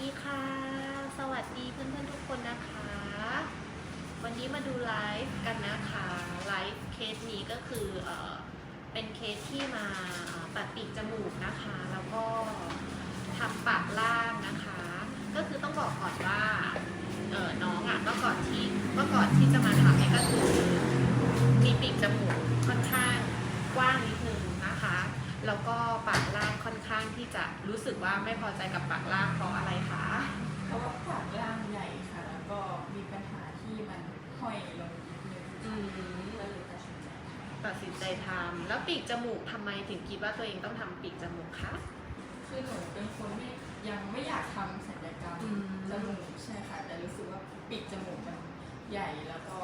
ดีค่ะ สวัสดีเพื่อนๆทุกคนนะคะ วันนี้มาดูไลฟ์กันนะคะ ไลฟ์เคสนี้ก็คือเออเป็นเคสที่มาตัดปีกจมูกนะคะ แล้วก็ทำปากล่างนะคะ ก็คือต้องบอกก่อนว่าเออน้องอะเมื่อก่อนที่เมื่อก่อนที่จะมาทำเนี่ยก็คือมีปีกจมูกค่อนข้างกว้างนิดนึงนะคะ แล้วก็ปากางค่อนข้างที่จะรู้สึกว่าไม่พอใจกับปากล่างเพราะอะไรคะเพราะว่าปากล่างใหญ่ค่ะ แล้วก็มีปัญหาที่มันห้อยลงนิดนึงอืมก็เลยตัดสินใจทตัดสินใจทำแล้วปีกจมูกทำไมถึงคิดว่าตัวเองต้องทำปีกจมูกคะำคือหนูเป็นคนไม่ยังไม่อยากทำศัลยกรรมอืมจมูกใช่ค่ะ แต่รู้สึกว่าปีกจมูกมันใหญ่แล้วก็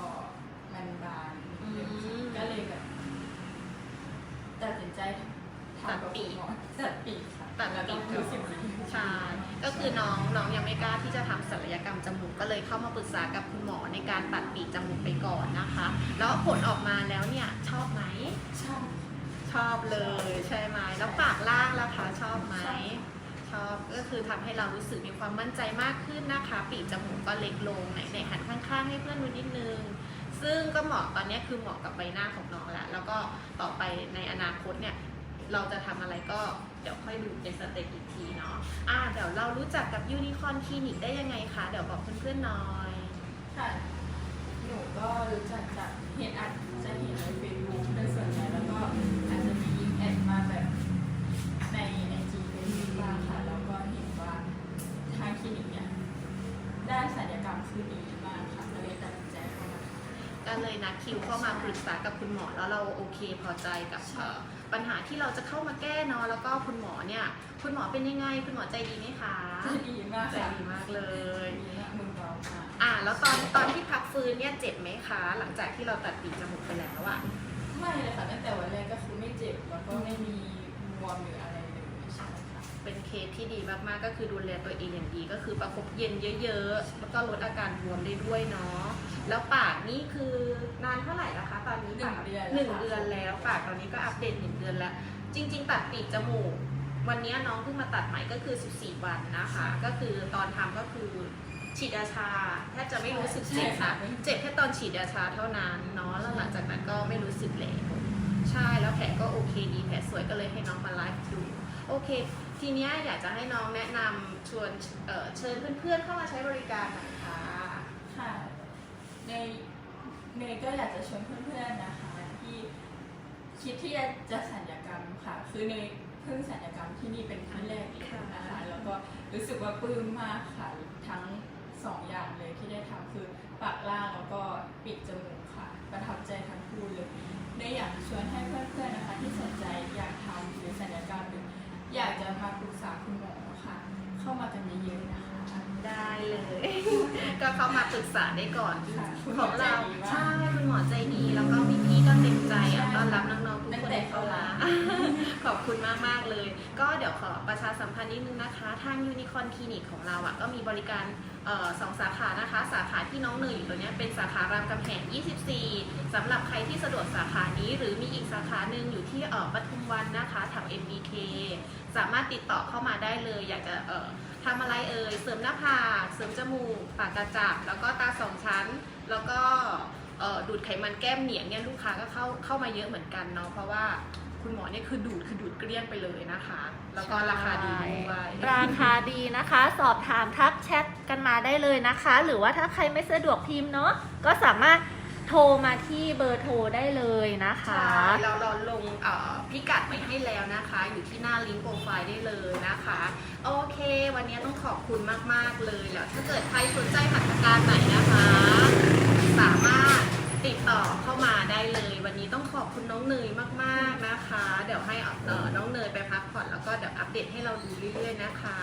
มันบานนิดนึงก็เลยแบบตัดสินใจ ทำกับคุณหมอตัดปีกค่ะตัดแล้วปีก็กจรู้สึมูกกดีใช่ก็คือน้องน้องยังไม่กล้าที่จะทำศัลยกรรมจมูกก็เลยเข้ามาปรึกษากับคุณหมอในการตัดปีกจมูกไปก่อนนะคะ แล้วผลออกมาแล้วเนี่ยชอบไหมชอบชอบเลยใช่ไหมแล้วปากล่างล่ะคะชอบไหมชอบชอบก็คือทำให้เรารู้สึกมีความมั่นใจมากขึ้นนะคะ ปีกจมูกก็เล็กลงไหนไหนหันข้างๆให้เพื่อนดูนิดนึงซึ่งก็เหมาะตอนนี้คือเหมาะกับใบหน้าของน้องแล้วแล้วก็ต่อไปในอนาคตเนี่ย เราจะทำอะไรก็เดี๋ยวค่อยดูเป็นสเต็ปอีกทีเนาะอ่าเดี๋ยวเรารู้จักกับยูนิคอนคลินิกได้ยังไงคะ เดี๋ยวบอกเพื่อนๆหน่อย ค่ะหนูก็รู้จักจากเห็นอาจจะเห็นในเฟซบุ๊กเป็นส่วนใหญ่แล้วก็อาจจะมีแอดมาแบบในไอจีเฟซบุ๊กบ้างค่ะแล้วก็เห็นว่าทางคลินิกเนี่ยได้ศัลยกรรมคือดี ก็เลยนัดคิวเข้ามาปรึกษากับคุณหมอแล้วเราโอเคพอใจกับใช่เอ่อปัญหาที่เราจะเข้ามาแก้เนาะแล้วก็คุณหมอเนี่ย คุณหมอเป็นยังไง คุณหมอใจดีไหมคะจะดีมากใจค่ะดีมากเลยดีมากมือเบามากอ่าแล้วตอนตอนที่พักฟื้นเนี่ยเจ็บไหมคะ หลังจากที่เราตัดปีกจมูกไปแล้วอะไม่เลยค่ะตั้งแต่วันแรกก็คือไม่เจ็บแล้วก็ไม่มีบวมหรืออะไรเลยใช่ค่ะเป็นเคสที่ดีมากๆก็คือดูแลตัวเองอย่างดีก็คือประคบเย็นเยอะ ๆ แล้วก็ลดอาการบวมได้ด้วยเนาะ แล้วปากนี่คือนานเท่าไหร่ละคะตอนนี้ปากหนึ่งเดือนหนึ่งแล้วค่ะเดือนแล้วปากตอนนี้ก็อัปเดตหนึ่งเดือนแล้ว จริง ๆ ตัดปีกจมูก วันนี้น้องเพิ่งมาตัดใหม่ก็คือ 14 วันนะคะ ก็คือตอนทำก็คือฉีดยาชาแทบจะไม่รู้สึกเจ็บนะเจ็บแค่ตอนฉีดยาชาเท่านั้นเนาะแล้วหลังจากนั้นก็ไม่รู้สึกแล้วใช่แล้วแผลก็โอเคดีแผลสวยก็เลยให้น้องมาไลฟ์ดูโอเค ทีเนี้ยอยากจะให้น้องแนะนำชวนเอ่อเชิญเพื่อนๆเข้ามาใช้บริการหน่อยค่ะค่ะ เนยเนยก็อยากจะชวนเพื่อนๆนะคะ ที่คิดที่จะจะสัญญกรรมค่ะ คือเนยเพิ่งสัญญกรรมที่นี่เป็นครั้งแรกเองนะคะแล้วก็รู้สึกว่าปลื้มมากค่ะทั้งสองอย่างเลยที่ได้ทำคือปากล่างแล้วก็ปีกจมูกค่ะ ประทับใจทั้งคู่เลยเนยอยากชวนให้เพื่อนๆนะคะ ที่สนใจอยากทำหรือสัญญกรรมหรืออยากจะมาปรึกษาคุณหมอค่ะ เข้ามากันเยอะๆนะคะได้เลย ก็เข้ามาปรึกษาได้ก่อนค่ะคุณหขมอองใจเราดีมากใช่คุณหมอใจดีแล้วก็พี่ๆก็เต็มใจอะต้อนรับน้องๆทุกตั้งคนแต่ที่เข้าเข้ามามาขอบคุณมากๆเลย ก็เดี๋ยวขอประชาสัมพันธ์นิดนึงนะคะ ทางยูนิคอนคลินิกของเราอะก็มีบริการเอ่อสองสาขานะคะ สาขาที่น้องเนยอยู่ตัวเนี้ยเป็นสาขารามคำแหง 24สำหรับใครที่สะดวกสาขานี้ หรือมีอีกสาขาหนึ่งอยู่ที่เอ่อปทุมวันนะคะแถว MBK สามารถติดต่อเข้ามาได้เลย อยากจะเอ่อ ทำอะไรเอ่ย เสริมหน้าผากเสริมจมูก ปากกระจับ แล้วก็ตาสองชั้น แล้วก็เอ่อดูดไขมันแก้มเหนียงเนี่ยลูกค้าก็เข้าเข้ามาเยอะเหมือนกันเนาะ เพราะว่าคุณหมอเนี่ยคือดูดคือดูดเกลี้ยงไปเลยนะคะ แล้วก็ราคาดีด้วยราคาดีนะคะ สอบถามทักแชทกันมาได้เลยนะคะ หรือว่าถ้าใครไม่สะดวกพิมพ์เนาะ ก็สามารถ โทรมาที่เบอร์โทรได้เลยนะคะ ใช่เราเราลงเอ่อพิกัดไว้ให้แล้วนะคะ อยู่ที่หน้าลิงก์โปรไฟล์ได้เลยนะคะ โอเค วันนี้ต้องขอบคุณมาก ๆ เลยแล้วถ้าเกิดใครสนใจหัตถการไหนนะคะ สามารถติดต่อเข้ามาได้เลย วันนี้ต้องขอบคุณน้องเนยมาก ๆ นะคะ เดี๋ยวให้เอ่อน้องเนยไปพักผ่อนแล้วก็เดี๋ยวอัปเดตให้เราดูเรื่อย ๆ นะคะ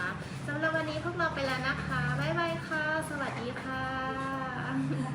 สำหรับวันนี้พวกเราไปแล้วนะคะบ๊ายบายค่ะ สวัสดีค่ะ